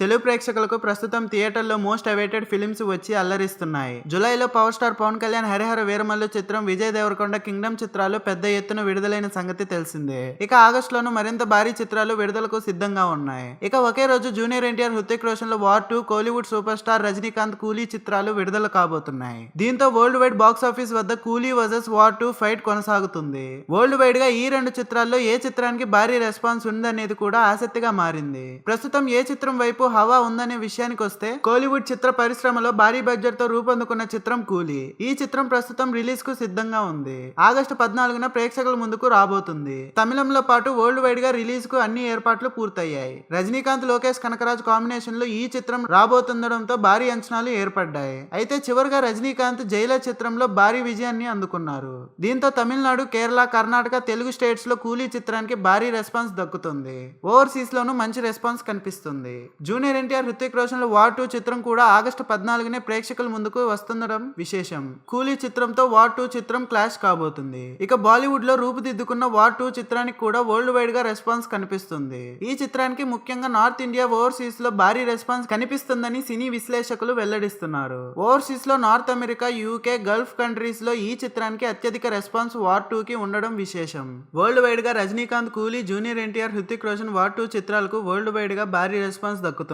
తెలుగు ప్రేక్షకులకు ప్రస్తుతం థియేటర్లో మోస్ట్ అవైటెడ్ ఫిలిమ్స్ వచ్చి అల్లరిస్తున్నాయి. జులైలో పవర్ స్టార్ పవన్ కళ్యాణ్ హరిహర వీరమల్లు చిత్రం విజయ్ దేవరకొండ కింగ్డమ్ చిత్రాలు పెద్ద ఎత్తున విడుదలైన సంగతి తెలిసిందే. ఇక ఆగస్టులోనూ మరింత భారీ చిత్రాలు విడుదలకు సిద్ధంగా ఉన్నాయి. ఇక ఒకే రోజు junior NTR Hrithik రోషన్లో war two Kollywood super star Rajinikanth Coolie చిత్రాలు విడుదల కాబోతున్నాయి. దీంతో వరల్డ్ వైడ్ బాక్స్ ఆఫీస్ వద్ద Coolie versus war two fight కొనసాగుతుంది. వరల్డ్ వైడ్గా ఈ రెండు చిత్రాల్లో ఏ చిత్రానికి భారీ రెస్పాన్స్ ఉందనేది కూడా ఆసక్తిగా మారింది. ప్రస్తుతం ఏ చిత్రం వైపు హవా ఉందనే విషయానికి వస్తే కోలీవుడ్ చిత్ర పరిశ్రమలో భారీ బడ్జెట్తో రూపొందుకున్న చిత్రం కూలీ. ఈ చిత్రం ప్రస్తుతం రిలీజ్కు సిద్ధంగా ఉంది. ఆగస్టు పద్నాలుగున ప్రేక్షకుల ముందుకు రాబోతుంది. తమిళంలో పాటు వరల్డ్ వైడ్గా రిలీజ్కు అన్ని ఏర్పాట్లు పూర్తయ్యాయి. రజనీకాంత్ లోకేష్ కనకరాజ్ కాంబినేషన్లో ఈ చిత్రం రాబోతుండడంతో భారీ అంచనాలు ఏర్పడ్డాయి. అయితే చివరిగా రజనీకాంత్ జైలర్ చిత్రంలో భారీ విజయాన్ని అందుకున్నారు. దీంతో తమిళనాడు కేరళ కర్ణాటక తెలుగు స్టేట్స్లో కూలీ చిత్రానికి భారీ రెస్పాన్స్ దక్కుతుంది. ఓవర్సీస్ లోనూ మంచి రెస్పాన్స్ కనిపిస్తుంది. జూనియర్ ఎన్టీఆర్ హృతిక్ రోషన్ల వార్ టూ చిత్రం కూడా ఆగస్టు పద్నాలుగునే ప్రేక్షకుల ముందుకు వస్తుండడం విశేషం. కూలీ చిత్రంతో వార్ టూ చిత్రం క్లాష్ కాబోతుంది. ఇక బాలీవుడ్లో రూపుదిద్దుకున్న వార్ టూ చిత్రానికి కూడా వరల్డ్ వైడ్గా రెస్పాన్స్ కనిపిస్తుంది. ఈ చిత్రానికి ముఖ్యంగా నార్త్ ఇండియా ఓవర్సీస్లో భారీ రెస్పాన్స్ కనిపిస్తుందని సినీ విశ్లేషకులు వెల్లడిస్తున్నారు. ఓవర్సీస్లో నార్త్ అమెరికా యూకే గల్ఫ్ కంట్రీస్లో ఈ చిత్రానికి అత్యధిక రెస్పాన్స్ వార్ టూ కి ఉండడం విశేషం. వరల్డ్ వైడ్గా Rajinikanth Coolie junior NTR Hrithik Roshan war two చిత్రాలకు వరల్డ్ వైడ్గా భారీ రెస్పాన్స్ దక్కుతుంది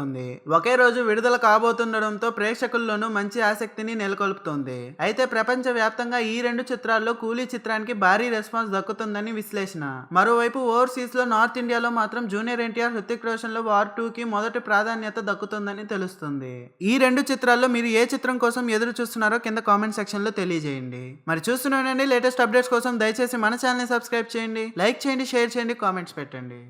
ఒకే రోజు విడుదల కాబోతుండడంతో ప్రేక్షకుల్లోనూ మంచి ఆసక్తిని నెలకొల్పుతోంది. అయితే ప్రపంచ వ్యాప్తంగా ఈ రెండు చిత్రాల్లో కూలీ చిత్రానికి భారీ రెస్పాన్స్ దక్కుతుందని విశ్లేషణ. మరోవైపు ఓవర్సీస్లో నార్త్ ఇండియాలో మాత్రం జూనియర్ ఎన్టీఆర్ హృతిక్ రోషన్లో వార్ టూ కి మొదటి ప్రాధాన్యత దక్కుతుందని తెలుస్తుంది. ఈ రెండు చిత్రాల్లో మీరు ఏ చిత్రం కోసం ఎదురు చూస్తున్నారో కింద కామెంట్ సెక్షన్లో తెలియజేయండి. మరి చూస్తున్నానండి లేటెస్ట్ అప్డేట్స్ కోసం దయచేసి మన ఛానల్ సబ్స్క్రైబ్ చేయండి. లైక్ చేయండి షేర్ చేయండి కామెంట్స్ పెట్టండి.